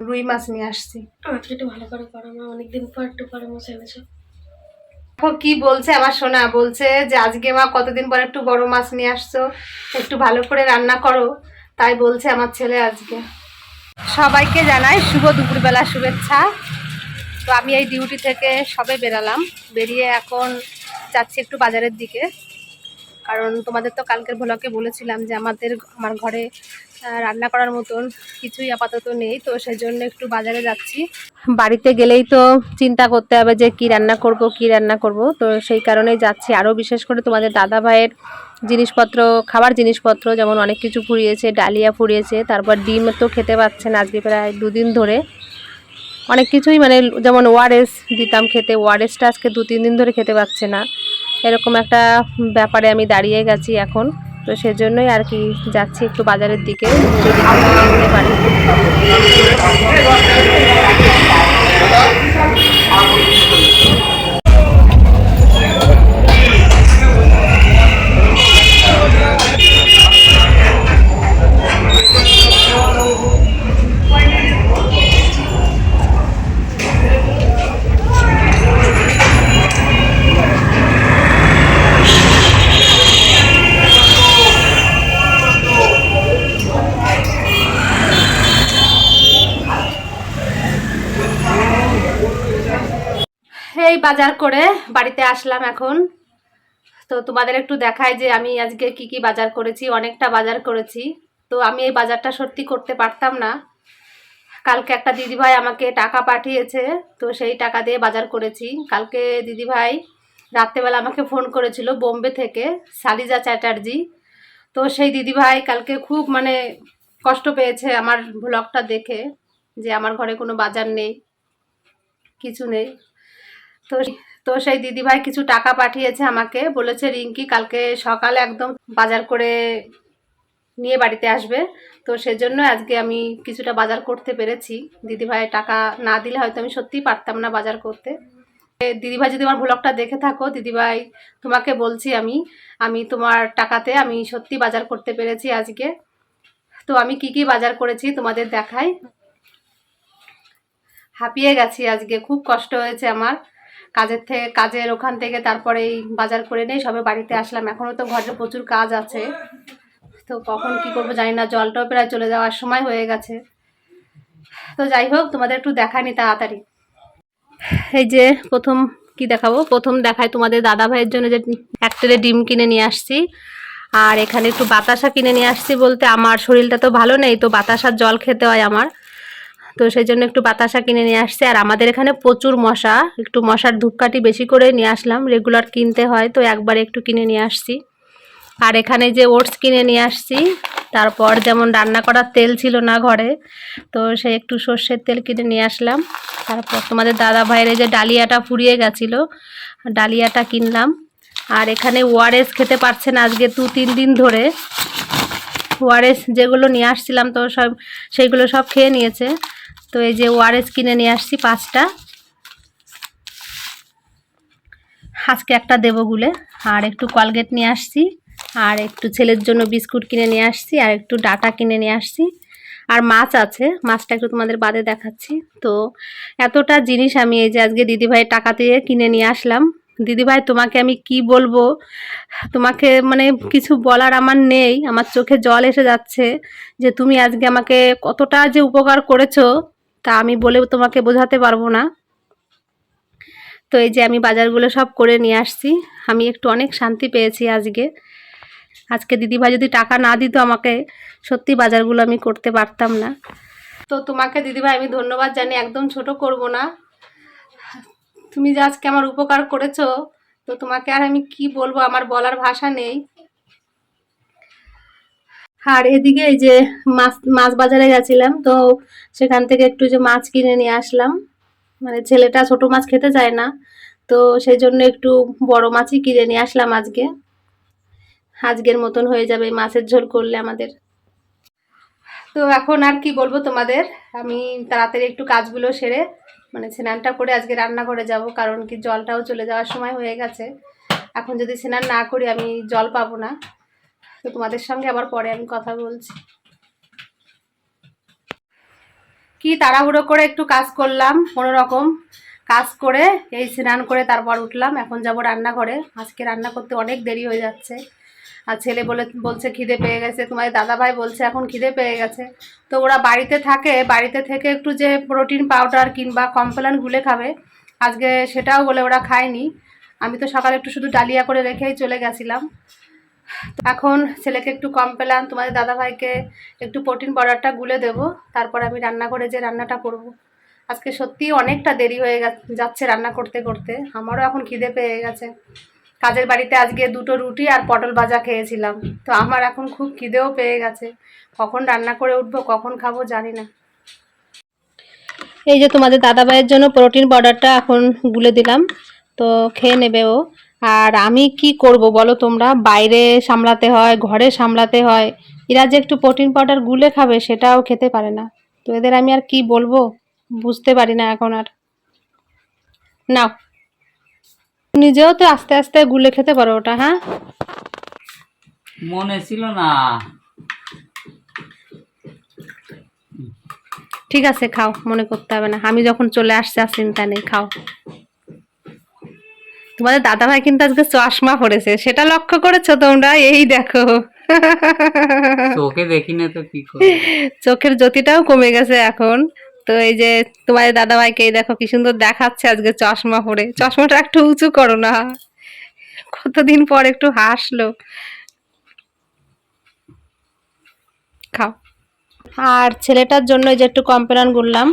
রুই মাছ নিয়ে আসছি। আমাকে একটু ভালো করে করো মা। অনেকদিন পর একটু বড় মাছ এনেছো। দেখো কি বলছে আমার সোনা। বলছে যে আজকে মা কতদিন পর একটু বড় মাছ নিয়ে আসছো? একটু ভালো করে রান্না করো। তাই বলছে আমার ছেলে আজকে। সবাইকে জানাই শুভ দুপুরবেলা শুভেচ্ছা। তো আমি এই ডিউটি থেকে সবে বেরালাম। বেরিয়ে এখন যাচ্ছি একটু বাজারের দিকে। কারণ তোমাদের তো কালকের ভোলাকে বলেছিলাম যে আমাদের আমার ঘরে রান্না করার মতন কিছুই আপাতত নেই, তো সেই জন্য একটু বাজারে যাচ্ছি। বাড়িতে গেলেই তো চিন্তা করতে হবে যে কি রান্না করব, কি রান্না করব। তো সেই কারণেই যাচ্ছি। আরও বিশেষ করে তোমাদের দাদা ভাইয়ের জিনিসপত্র, খাবার জিনিসপত্র, যেমন অনেক কিছু ফুরিয়েছে, ডালিয়া ফুরিয়েছে, তারপর ডিম তো খেতে পাচ্ছেন আজকে প্রায় দুদিন ধরে। অনেক কিছুই মানে যেমন ওয়ারেস দিতাম খেতে ওয়ারেসটা আজকে দু তিন দিন ধরে খেতে পাচ্ছে না। এরকম একটা ব্যাপারে আমি দাঁড়িয়ে গেছি এখন। তো সেজন্যই আর কি যাচ্ছি একটু বাজারের দিকে কিনতে পারি। বাজার করে বাড়িতে আসলাম এখন। তো তোমাদের একটু দেখায় যে আমি আজকে কি কি বাজার করেছি, অনেকটা বাজার করেছি। তো আমি এই বাজারটা সত্যি করতে পারতাম না। কালকে একটা দিদিভাই আমাকে টাকা পাঠিয়েছে, তো সেই টাকা দিয়ে বাজার করেছি। কালকে দিদিভাই রাত্রেবেলা আমাকে ফোন করেছিল বোম্বে থেকে, সালিজা চ্যাটার্জি। তো সেই দিদিভাই কালকে খুব মানে কষ্ট পেয়েছে আমার ব্লগটা দেখে, যে আমার ঘরে কোনো বাজার নেই, কিছু নেই। তো তো সেই দিদিভাই কিছু টাকা পাঠিয়েছে আমাকে। বলেছে, রিঙ্কি, কালকে সকালে একদম বাজার করে নিয়ে বাড়িতে আসবে। তো সেজন্য আজকে আমি কিছুটা বাজার করতে পেরেছি। দিদিভাই টাকা না দিলে হয়তো আমি সত্যিই পারতাম না বাজার করতে। দিদিভাই, যদি আমার ব্লগটা দেখে থাকো, দিদিভাই, তোমাকে বলছি আমি আমি তোমার টাকাতে আমি সত্যি বাজার করতে পেরেছি আজকে। তো আমি কি কি বাজার করেছি তোমাদের দেখাই। হাঁপিয়ে গেছি আজকে, খুব কষ্ট হয়েছে আমার। কাজের থেকে, কাজের ওখান থেকে তারপরে এই বাজার করে নেই সবে বাড়িতে আসলাম। এখনও তো ঘরে প্রচুর কাজ আছে। তো কখন কি করব জানি না, জলটাও প্রায় চলে যাওয়ার সময় হয়ে গেছে। তো যাই হোক, তোমাদের একটু দেখায়নি তাড়াতাড়ি। এই যে প্রথম কি দেখাবো? প্রথম দেখায় তোমাদের দাদা ভাইয়ের জন্য যে এক ট্রে ডিম কিনে নিয়ে আসছি। আর এখানে একটু বাতাসা কিনে নিয়ে আসছি বলতে আমার শরীরটা তো ভালো নেই, তো বাতাসার জল খেতে হয় আমার। তো সেই জন্য একটু বাতাসা কিনে নিয়ে আসছে। আর আমাদের এখানে প্রচুর মশা, একটু মশার ধূপকাঠি বেশি করে নিয়ে আসলাম। রেগুলার কিনতে হয়, তো একবার একটু কিনে নিয়ে আসছি। আর এখানে যে ওটস কিনে নিয়ে আসছি, তারপর যেমন রান্না করার তেল ছিল না ঘরে, তো সে একটু সর্ষের তেল কিনে নিয়ে আসলাম। তারপর তোমাদের দাদা ভাইয়ের যে ডালিয়াটা ফুরিয়ে গেছিল, ডালিয়াটা কিনলাম। আর এখানে ওয়ারেস খেতে পারছেন আজকে দু, তিন দিন ধরে। ওয়ারেস যেগুলো নিয়ে আসছিলাম, তো সব, সেইগুলো সব খেয়ে নিয়েছে। তো এই যে ওয়ারেস কিনে নিয়ে আসছি পাঁচটা। আজকে একটা দেবো গুলে। আর একটু কলগেট নিয়ে আসছি, আর একটু ছেলের জন্য বিস্কুট কিনে নিয়ে আসছি, আর একটু ডাটা কিনে নিয়ে আসছি। আর মাছ আছে, মাছটা একটু তোমাদের বাদে দেখাচ্ছি। তো এতটা জিনিস আমি এই যে আজকে দিদিভাইয়ের টাকা দিয়ে কিনে নিয়ে আসলাম। দিদিভাই, তোমাকে আমি কি বলব? তোমাকে মানে কিছু বলার আমার নেই। আমার চোখে জল এসে যাচ্ছে যে তুমি আজকে আমাকে কতটা যে উপকার করেছ। তা আমি বলে তোমাকে বোঝাতে পারব না। তো এই যে আমি বাজারগুলো সব করে নিয়ে আসছি। আমি একটু অনেক শান্তি পেয়েছি আজকে। আজকে দিদিভাই যদি টাকা না দিত আমাকে সত্যি বাজারগুলো আমি করতে পারতাম না। তো তোমাকে দিদিভাই আমি ধন্যবাদ জানি একদম ছোট করব না। তুমি যে আজকে আমার উপকার করেছ, তো তোমাকে আর আমি কি বলব? আমার বলার ভাষা নেই। আর এদিকে এই যে মাছ মাছ বাজারে গেছিলাম, তো সেখান থেকে একটু যে মাছ কিনে নিয়ে আসলাম। মানে ছেলেটা ছোট মাছ খেতে চায় না, তো সেই জন্য একটু বড় মাছই কিনে নিয়ে আসলাম আজকে। আজকের মতন হয়ে যাবে মাছের ঝোল করলে আমাদের। তো এখন আর কি বলব তোমাদের, আমি তাড়াতাড়ি একটু কাজগুলো সেরে মানে স্নানটা করে আজকে রান্নাঘরে যাব, কারণ কি জলটাও চলে যাওয়ার সময় হয়ে গেছে। এখন যদি স্নান না করি, আমি জল পাবো না। তো তোমাদের সঙ্গে আবার পরে আমি কথা বলছি। কি তাড়াহুড়ো করে একটু কাজ করলাম, কোনো রকম কাজ করে, এই স্নান করে তারপর উঠলাম, এখন যাব রান্নাঘরে। আজকে রান্না করতে অনেক দেরি হয়ে যাচ্ছে। আর ছেলে বলে, বলছে খিদে পেয়ে গেছে, তোমাদের দাদাভাই বলছে এখন খিদে পেয়ে গেছে। তো ওরা বাড়িতে থাকে, বাড়িতে থেকে একটু যে প্রোটিন পাউডার কিংবা কমপ্লেন গুলে খাবে, আজকে সেটাও বলে ওরা খায়নি। আমি তো সকালে একটু শুধু ডালিয়া করে রেখেই চলে গেছিলাম। এখন ছেলেকে একটু কম পেলাম, তোমাদের দাদাভাইকে একটু প্রোটিন পাউডারটা গুলে দেবো, তারপর আমি রান্না করে যে রান্নাটা করব। আজকে সত্যি অনেকটা দেরি হয়ে যাচ্ছে রান্না করতে করতে, আমারও এখন খিদে পেয়ে গেছে। কাজের বাড়িতে আজকে দুটো রুটি আর পটল ভাজা খেয়েছিলাম, তো আমার এখন খুব খিদেও পেয়ে গেছে। কখন রান্না করে উঠবো, কখন খাব জানি না। এই যে তোমাদের দাদাভাইয়ের জন্য প্রোটিন পাউডারটা এখন গুলে দিলাম, তো খেয়ে নেবে ও। আর আমি কি করব বলো তোমরা? বাইরে সামলাতে হয় ঘরে সামলাতে হয়। এরা যে একটু প্রোটিন পাউডার গুলে খাবে সেটাও খেতে পারে না। তো এদের আমি আর কি বলব? বুঝতে পারি না এখন আর। নাও। নিজেও তো আস্তে আস্তে গুলে খেতে পারো ওটা হ্যাঁ? মনে ছিল না। ঠিক আছে খাও। মনে করতে হবে না। আমি যখন চলে আসছি আর চিন্তা নেই খাও। তোমাদের দাদা ভাই কিন্তু আজকে চশমা পড়েছে সেটা লক্ষ্য করেছ তোমরা? এই দেখো। চোখে দেখি না তো কি চোখের জ্যোতিটাও কমে গেছে এখন। তো এই যে তোমাদের দাদা ভাইকে এই দেখো কি সুন্দর দেখাচ্ছে আজকে চশমা পরে। চশমাটা একটু উঁচু করো না। কতদিন পর একটু হাসলো। খাও। আর ছেলেটার জন্য যে একটু কমপ্লেন করলাম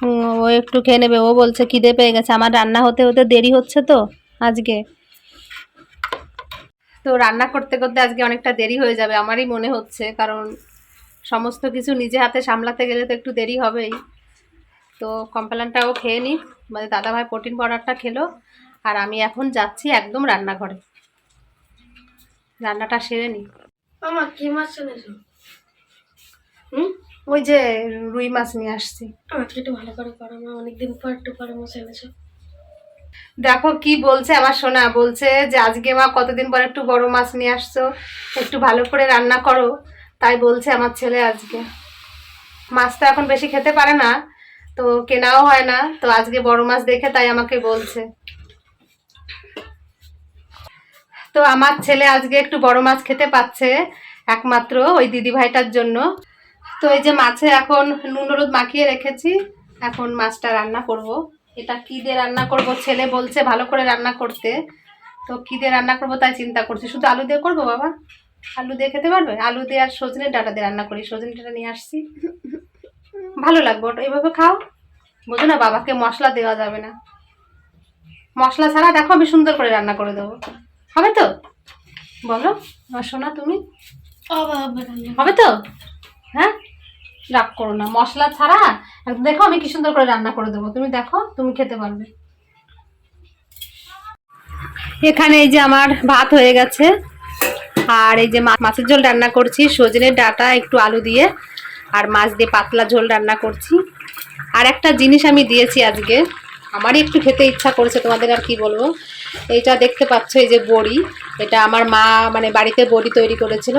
ও একটু খেয়ে নেবে। ও বলছে খিদে পেয়ে গেছে। আমার রান্না হতে হতে দেরি হচ্ছে তো। আজকে। তো রান্না করতে করতে আজকে অনেকটা দেরি হয়ে যাবে আমারই মনে হচ্ছে কারণ সমস্ত কিছু নিজে হাতে সামলাতে গেলে তো একটু দেরি হবেই। তো কমপ্লেনটাও খেয়ে নিই মানে দাদাভাই প্রোটিন পাউডারটা খেলো আর আমি এখন যাচ্ছি একদম রান্নাঘরে। রান্নাটা সেরে নিই আমার কি মাছ এনেছো? হুম? ওই যে রুই মাছ নিয়ে আসছি। আমাকে একটু ভালো করে করো মা অনেকদিন পর একটু বড় মাছ এনেছো। দেখো কি বলছে আমার সোনা, বলছে যে আজকে মা কতদিন পর একটু বড় মাছ নিয়ে আসছো, একটু ভালো করে রান্না করো। তাই বলছে আমার ছেলে আজকে। মাছ তো এখন বেশি খেতে পারে না, তো কেনাও হয় না, তো আজকে বড় মাছ দেখে তাই আমাকে বলছে। তো আমার ছেলে আজকে একটু বড় মাছ খেতে পাচ্ছে, একমাত্র ওই দিদি ভাইটার জন্য। তো এই যে মাছে এখন নুন হলুদ মাখিয়ে রেখেছি, এখন মাছটা রান্না করব। এটা কী দিয়ে রান্না করব? ছেলে বলছে ভালো করে রান্না করতে। তো কী দিয়ে রান্না করব তাই চিন্তা করছি। শুধু আলু দিয়ে করব বাবা? আলু দিয়ে খেতে পারবে? আলু দিয়ে আর সজনে ডাটা দিয়ে রান্না করি। সজনে ডাটা নিয়ে আসছি। ভালো লাগবে ওটা। এইভাবে খাও। বোঝো না বাবাকে মশলা দেওয়া যাবে না। মশলা ছাড়া দেখো আমি সুন্দর করে রান্না করে দেবো। হবে তো? বলো। সোনা তুমি। হবে তো? হ্যাঁ? রাগ করো না। মশলা ছাড়া দেখো আমি কি সুন্দর করে রান্না করে দেবো। তুমি দেখো, তুমি খেতে পারবে। এখানে এই যে আমার ভাত হয়ে গেছে। আর এই যে মাছের ঝোল রান্না করছি, সজনের ডাটা, একটু আলু দিয়ে, আর মাছ দিয়ে পাতলা ঝোল রান্না করছি। আর একটা জিনিস আমি দিয়েছি আজকে। আমারই একটু খেতে ইচ্ছা করেছে, তোমাদের আর কি বলব? এইটা দেখতে পাচ্ছ, এই যে বড়ি। এটা আমার মা মানে বাড়িতে বড়ি তৈরি করেছিল।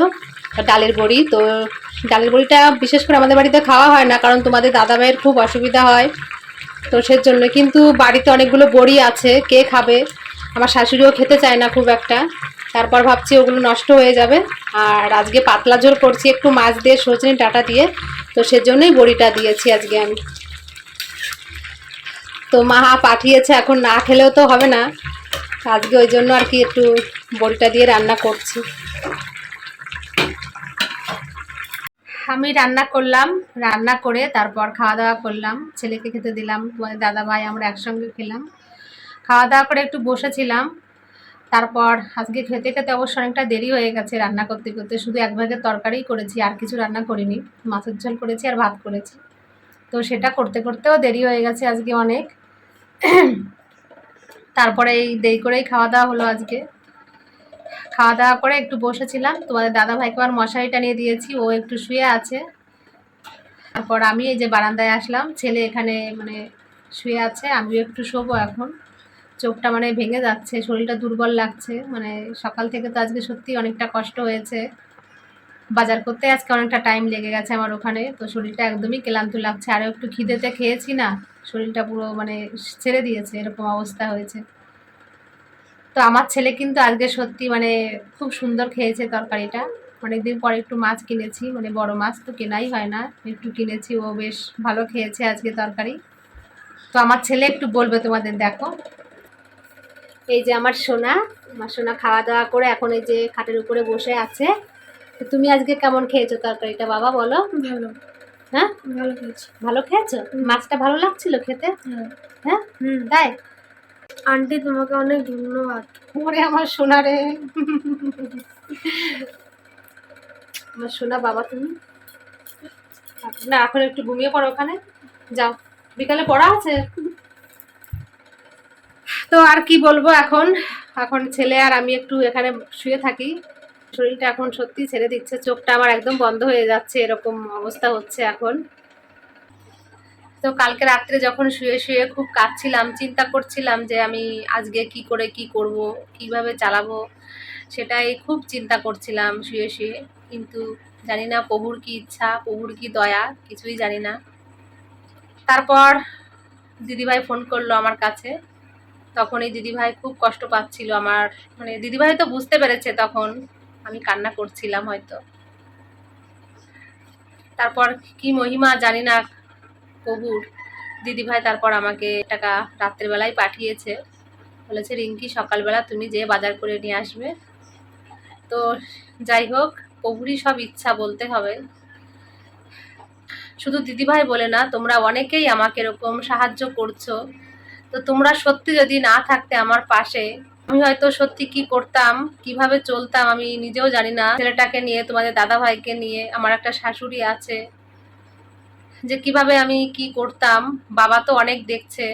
ডালের বড়ি, তো ডালের বড়িটা বিশেষ করে আমাদের বাড়িতে খাওয়া হয় না, কারণ তোমাদের দাদা ভাইয়ের খুব অসুবিধা হয়। তো সেজন্য কিন্তু বাড়িতে অনেকগুলো বড়ি আছে, কে খাবে? আমার শাশুড়িও খেতে চায় না খুব একটা। তারপর ভাবছি ওগুলো নষ্ট হয়ে যাবে। আর আজকে পাতলা ঝোল করছি, একটু মাছ দিয়ে, সজনে ডাটা দিয়ে। তো সেজন্যই বড়িটা দিয়েছি আজকে আমি। তো মা পাঠিয়েছে, এখন না খেলেও তো হবে না। আজকে ওই জন্য আর কি একটু বড়িটা দিয়ে রান্না করছি। আমি রান্না করলাম, রান্না করে তারপর খাওয়া দাওয়া করলাম। ছেলেকে খেতে দিলাম দাদা ভাই আমরা একসঙ্গে খেলাম। খাওয়া দাওয়া করে একটু বসেছিলাম। তারপর আজকে খেতে খেতে অবশ্য অনেকটা দেরি হয়ে গেছে রান্না করতে করতে, শুধু এক ভাগের তরকারিই করেছি, আর কিছু রান্না করিনি। মাছের ঝোল করেছি আর ভাত করেছি। তো সেটা করতে করতেও দেরি হয়ে গেছে আজকে অনেক। তারপরে এই দেরি করেই খাওয়া দাওয়া হলো আজকে। খাওয়া দাওয়া করে একটু বসেছিলাম। তোমাদের দাদা ভাইকে আর মশারিটা নিয়ে দিয়েছি, ও একটু শুয়ে আছে। তারপর আমি এই যে বারান্দায় আসলাম, ছেলে এখানে মানে শুয়ে আছে, আমিও একটু শোবো এখন। চোখটা মানে ভেঙে যাচ্ছে, শরীরটা দুর্বল লাগছে মানে সকাল থেকে তো আজকে সত্যি অনেকটা কষ্ট হয়েছে। বাজার করতে আজকে অনেকটা টাইম লেগে গেছে আমার ওখানে, তো শরীরটা একদমই ক্লান্ত লাগছে। আরও একটু খিদেতে খেয়েছি না, শরীরটা পুরো মানে ছেড়ে দিয়েছে, এরকম অবস্থা হয়েছে। তো আমার ছেলে কিন্তু আজকে সত্যি মানে খুব সুন্দর খেয়েছে তরকারিটা। অনেকদিন পরে একটু মাছ কিনেছি মানে বড় মাছ তো কেনাই হয় না। একটু কিনেছি ও বেশ ভালো খেয়েছে আজকে তরকারি। তো আমার ছেলে একটু বলবে তোমাদের দেখো। এই যে আমার সোনা আমার সোনা খাওয়া দাওয়া করে এখন এই যে খাটের উপরে বসে আছে। তো তুমি আজকে কেমন খেয়েছো তরকারিটা বাবা বলো। ভালো। হ্যাঁ? ভালো খেয়েছি। ভালো খেয়েছো? মাছটা ভালো লাগছিল খেতে? হ্যাঁ। হ্যাঁ? হুম তাই? আন্টি, তোমাকে অনেক ধন্যবাদ। ওরে আমার সোনা রে। আমার সোনা বাবা তুমি। না, এখন একটু ঘুমিয়ে পড়ো ওখানে। যাও। বিকালে পড়া আছে? তো আর কি বলব এখন? এখন ছেলে আর আমি একটু এখানে শুয়ে থাকি। শরীরটা এখন সত্যি ছেড়ে দিচ্ছে। চোখটা আমার একদম বন্ধ হয়ে যাচ্ছে, এরকম অবস্থা হচ্ছে এখন। তো কালকে রাত্রে যখন শুয়ে শুয়ে খুব কাঁদছিলাম, চিন্তা করছিলাম যে আমি আজকে কি করে কি করব, কীভাবে চালাবো, সেটাই খুব চিন্তা করছিলাম শুয়ে শুয়ে। কিন্তু জানি না প্রভুর কি ইচ্ছা, প্রভুর কি দয়া, কিছুই জানি না। তারপর দিদিভাই ফোন করল আমার কাছে। তখন এই দিদিভাই খুব কষ্ট পাচ্ছিল আমার মানে দিদিভাই তো বুঝতে পেরেছে তখন আমি কান্না করছিলাম হয়তো। তারপর কি মহিমা জানি না প্রভুর। দিদিভাই তারপর আমাকে টাকা রাত্রেবেলায় পাঠিয়েছে। বলেছে, রিঙ্কি, সকালবেলা তুমি যে বাজার করে নিয়ে আসবে। তো যাই হোক, প্রভুরই সব ইচ্ছা বলতে হবে। শুধু দিদিভাই বলে না, তোমরা অনেকেই আমাকে এরকম সাহায্য করছ। তো তোমরা সত্যি যদি না থাকতে আমার পাশে, আমি হয়তো সত্যি কি করতাম, কীভাবে চলতাম আমি নিজেও জানি না। ছেলেটাকে নিয়ে, তোমাদের দাদা ভাইকে নিয়ে আমার একটা শাশুড়ি আছে। যে কীভাবে আমি কি করতাম, বাবা তো অনেক দেখছে,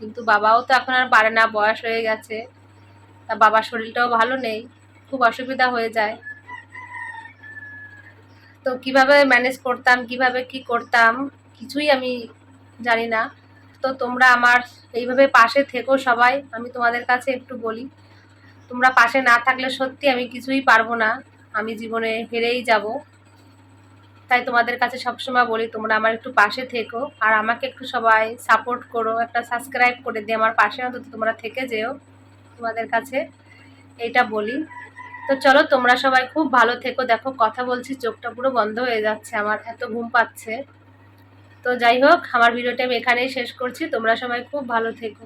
কিন্তু বাবাও তো এখন আর পারে না, বয়স হয়ে গেছে, তা বাবার শরীরটাও ভালো নেই, খুব অসুবিধা হয়ে যায়। তো কীভাবে ম্যানেজ করতাম, কীভাবে কি করতাম, কিছুই আমি জানি না। তো তোমরা আমার, এইভাবে পাশে থেকো সবাই, আমি তোমাদের কাছে একটু বলি। তোমরা পাশে না থাকলে সত্যি আমি কিছুই পারব না, আমি জীবনে হেরেই যাব। তাই তোমাদের কাছে সবসময় বলি, তোমরা আমার একটু পাশে থেকো। আর আমাকে একটু সবাই সাপোর্ট করো, একটা সাবস্ক্রাইব করে দিয়ে আমার পাশে অন্তত তোমরা থেকে যেও তোমাদের কাছে। এটা বলি। তো চলো, তোমরা সবাই খুব ভালো থেকো। দেখো, কথা বলছি, চোখটা পুরো বন্ধ হয়ে যাচ্ছে, আমার এত ঘুম পাচ্ছে। তো যাই হোক, আমার ভিডিওটা আমি এখানেই শেষ করছি। তোমরা সবাই খুব ভালো থেকো।